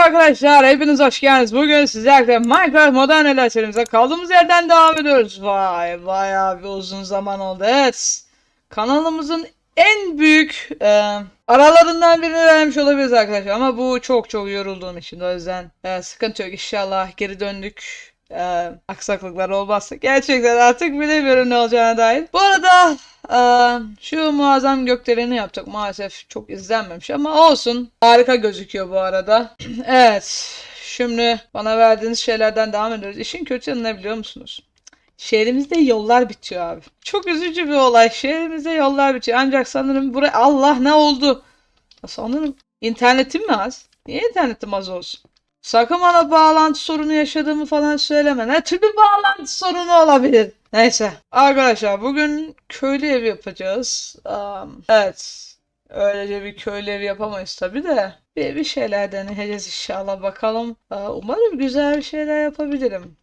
arkadaşlar, hepiniz hoş geldiniz. Bugün sizlerle Minecraft Modern Eller serimize kaldığımız yerden devam ediyoruz. Vay, bayağı bir uzun zaman oldu. Evet, kanalımızın en büyük e, aralarından birini vermiş olabiliriz arkadaşlar. Ama bu çok çok yorulduğum için o yüzden e, sıkıntı yok. İnşallah geri döndük. E, aksaklıklar olmazsa gerçekten artık bilemiyorum ne olacağına dair. Bu arada şu muazzam gökdeleni yaptık. Maalesef çok izlenmemiş ama olsun. Harika gözüküyor bu arada. evet. Şimdi bana verdiğiniz şeylerden devam ediyoruz. İşin kötü yanı ne biliyor musunuz? Şehrimizde yollar bitiyor abi. Çok üzücü bir olay. Şehrimizde yollar bitiyor. Ancak sanırım buraya Allah ne oldu? Sanırım internetim mi az? Niye internetim az olsun? Sakın bana bağlantı sorunu yaşadığımı falan söyleme. Ne tür bir bağlantı sorunu olabilir? Neyse. Arkadaşlar bugün köylü ev yapacağız. Am, evet. Öylece bir köylü ev yapamayız tabi de. Bir, bir şeyler deneyeceğiz inşallah bakalım. Aa, Umarım güzel şeyler yapabilirim.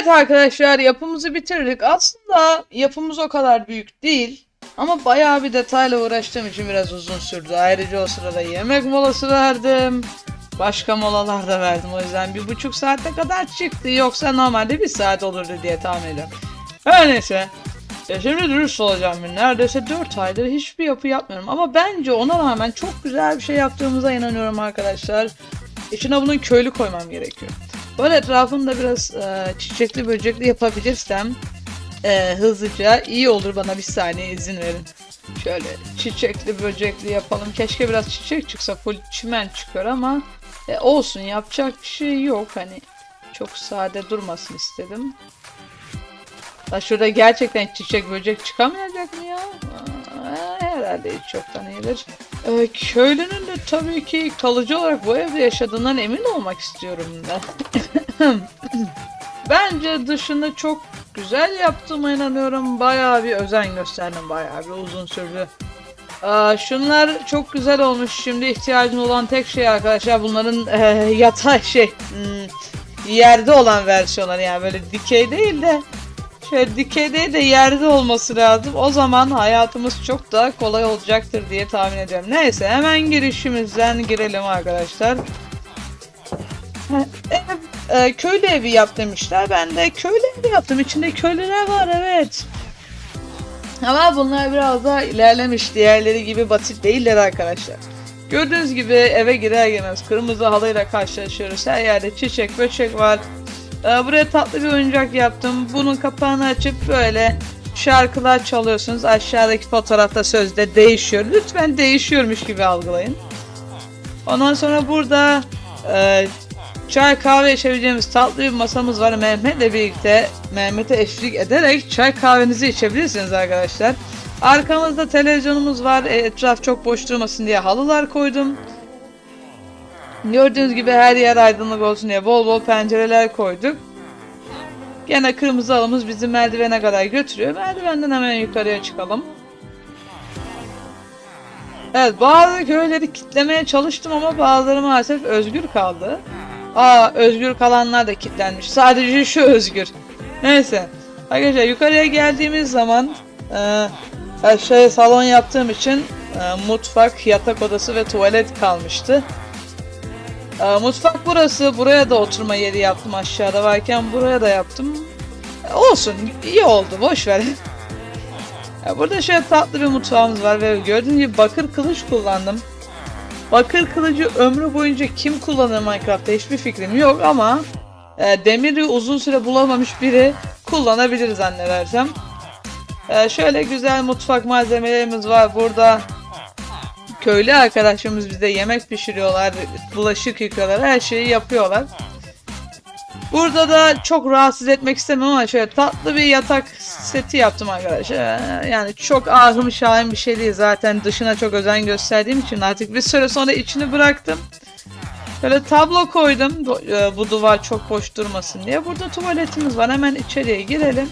Evet arkadaşlar yapımızı bitirdik. Aslında yapımız o kadar büyük değil. Ama bayağı bir detayla uğraştığım için biraz uzun sürdü. Ayrıca o sırada yemek molası verdim. Başka molalar da verdim. O yüzden bir buçuk saate kadar çıktı. Yoksa normalde bir saat olurdu diye tahmin ediyorum. Her neyse. Ya şimdi dürüst olacağım. Neredeyse 4 aydır hiçbir yapı yapmıyorum. Ama bence ona rağmen çok güzel bir şey yaptığımıza inanıyorum arkadaşlar. İçine bunun köylü koymam gerekiyor. Böyle etrafını da biraz e, çiçekli böcekli yapabilirsem e, hızlıca iyi olur bana bir saniye izin verin. Şöyle çiçekli böcekli yapalım. Keşke biraz çiçek çıksa full çimen çıkıyor ama e, olsun yapacak bir şey yok hani çok sade durmasın istedim. La şurada gerçekten çiçek böcek çıkamayacak mı ya? Aa, herhalde hiç çoktan iyidir. Ee, köylünün de tabii ki kalıcı olarak bu evde yaşadığından emin olmak istiyorum ben. Bence dışını çok güzel yaptığıma inanıyorum. Bayağı bir özen gösterdim. Bayağı bir uzun sürdü. Aa, şunlar çok güzel olmuş. Şimdi ihtiyacım olan tek şey arkadaşlar bunların e, yatay şey hmm, yerde olan versiyonları yani böyle dikey değil de şöyle dikey değil de yerde olması lazım. O zaman hayatımız çok daha kolay olacaktır diye tahmin ediyorum. Neyse hemen girişimizden girelim arkadaşlar. E, köylü evi yap demişler. Ben de köylü evi yaptım. İçinde köylüler var evet. Ama bunlar biraz daha ilerlemiş. Diğerleri gibi basit değiller arkadaşlar. Gördüğünüz gibi eve girer girmez kırmızı halıyla karşılaşıyoruz. Her yerde çiçek böcek var. Ee, buraya tatlı bir oyuncak yaptım. Bunun kapağını açıp böyle şarkılar çalıyorsunuz. Aşağıdaki fotoğrafta sözde değişiyor. Lütfen değişiyormuş gibi algılayın. Ondan sonra burada e, çay kahve içebileceğimiz tatlı bir masamız var. Mehmet'le birlikte Mehmet'e eşlik ederek çay kahvenizi içebilirsiniz arkadaşlar. Arkamızda televizyonumuz var. E, Etraf çok boş durmasın diye halılar koydum. Gördüğünüz gibi her yer aydınlık olsun diye bol bol pencereler koyduk. Gene kırmızı halımız bizi merdivene kadar götürüyor. Merdivenden hemen yukarıya çıkalım. Evet bazı köyleri kitlemeye çalıştım ama bazıları maalesef özgür kaldı. Aa özgür kalanlar da kilitlenmiş. Sadece şu özgür. Neyse. Arkadaşlar yukarıya geldiğimiz zaman e, aşağıya salon yaptığım için e, mutfak, yatak odası ve tuvalet kalmıştı. E, mutfak burası. Buraya da oturma yeri yaptım aşağıda varken buraya da yaptım. E, olsun iyi oldu boş ver. Burada şöyle tatlı bir mutfağımız var ve gördüğünüz gibi bakır kılıç kullandım. Bakır kılıcı ömrü boyunca kim kullanır Minecraft'ta hiçbir fikrim yok ama e, demiri uzun süre bulamamış biri kullanabilir zannedersem. E, şöyle güzel mutfak malzemelerimiz var. Burada köylü arkadaşımız bize yemek pişiriyorlar, bulaşık yıkıyorlar, her şeyi yapıyorlar. Burada da çok rahatsız etmek istemem ama şöyle tatlı bir yatak seti yaptım arkadaşlar. Yani çok ahım şahim bir şey değil. Zaten dışına çok özen gösterdiğim için artık bir süre sonra içini bıraktım. Böyle tablo koydum bu, e, duvar çok boş durmasın diye. Burada tuvaletimiz var. Hemen içeriye girelim.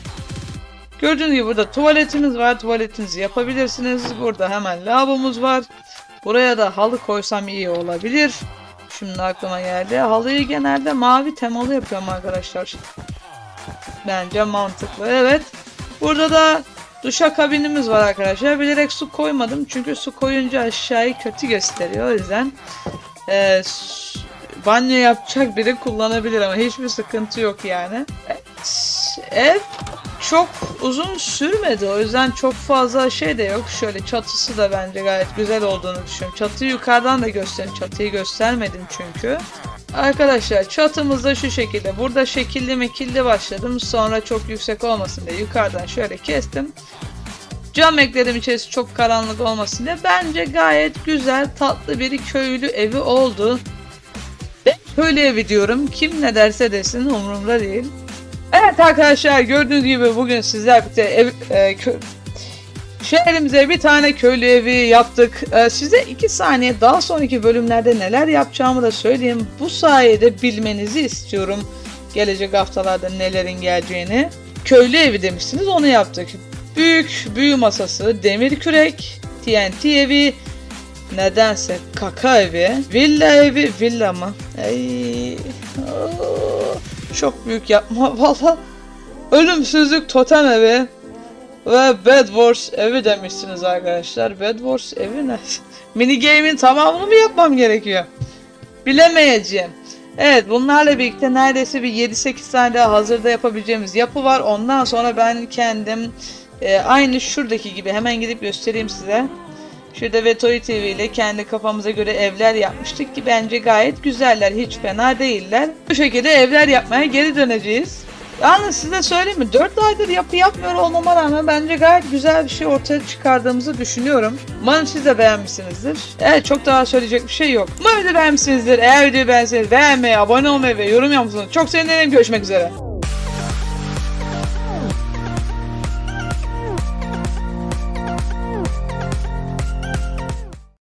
Gördüğünüz gibi burada tuvaletimiz var. Tuvaletinizi yapabilirsiniz. Burada hemen lavabomuz var. Buraya da halı koysam iyi olabilir. Şimdi aklıma geldi. Halıyı genelde mavi temalı yapıyorum arkadaşlar. Bence mantıklı. Evet. Burada da duşa kabinimiz var arkadaşlar. Bilerek su koymadım. Çünkü su koyunca aşağıyı kötü gösteriyor. O yüzden e, banyo yapacak biri kullanabilir ama hiçbir sıkıntı yok yani. Evet, Ev çok uzun sürmedi. O yüzden çok fazla şey de yok. Şöyle çatısı da bence gayet güzel olduğunu düşünüyorum. Çatıyı yukarıdan da göstereyim. Çatıyı göstermedim çünkü. Arkadaşlar çatımız da şu şekilde. Burada şekilli mekilli başladım. Sonra çok yüksek olmasın diye yukarıdan şöyle kestim. Cam ekledim içerisi çok karanlık olmasın diye. Bence gayet güzel tatlı bir köylü evi oldu. Ben köylü evi diyorum. Kim ne derse desin umurumda değil. Evet arkadaşlar gördüğünüz gibi bugün sizler birlikte ev, e, kö- şehrimize bir tane köylü evi yaptık. E, size iki saniye daha sonraki bölümlerde neler yapacağımı da söyleyeyim. Bu sayede bilmenizi istiyorum. Gelecek haftalarda nelerin geleceğini. Köylü evi demişsiniz onu yaptık. Büyük büyü masası, demir kürek, TNT evi, nedense kaka evi, villa evi, villa mı? Ey, oo, çok büyük yapma valla. Ölümsüzlük Totem Evi ve Bed Wars evi demişsiniz arkadaşlar. Bed Wars evi ne? Mini game'in tamamını mı yapmam gerekiyor? Bilemeyeceğim. Evet bunlarla birlikte neredeyse bir 7-8 tane daha hazırda yapabileceğimiz yapı var. Ondan sonra ben kendim e, aynı şuradaki gibi hemen gidip göstereyim size. Şurada Vetoy TV ile kendi kafamıza göre evler yapmıştık ki bence gayet güzeller. Hiç fena değiller. Bu şekilde evler yapmaya geri döneceğiz. Yalnız size söyleyeyim mi? 4 aydır yapı yapmıyor olmama rağmen bence gayet güzel bir şey ortaya çıkardığımızı düşünüyorum. Umarım siz de beğenmişsinizdir. Evet çok daha söyleyecek bir şey yok. Umarım videoyu beğenmişsinizdir. Eğer videoyu beğenseniz beğenmeyi, abone olmayı ve yorum yapmayı çok sevinirim. Görüşmek üzere.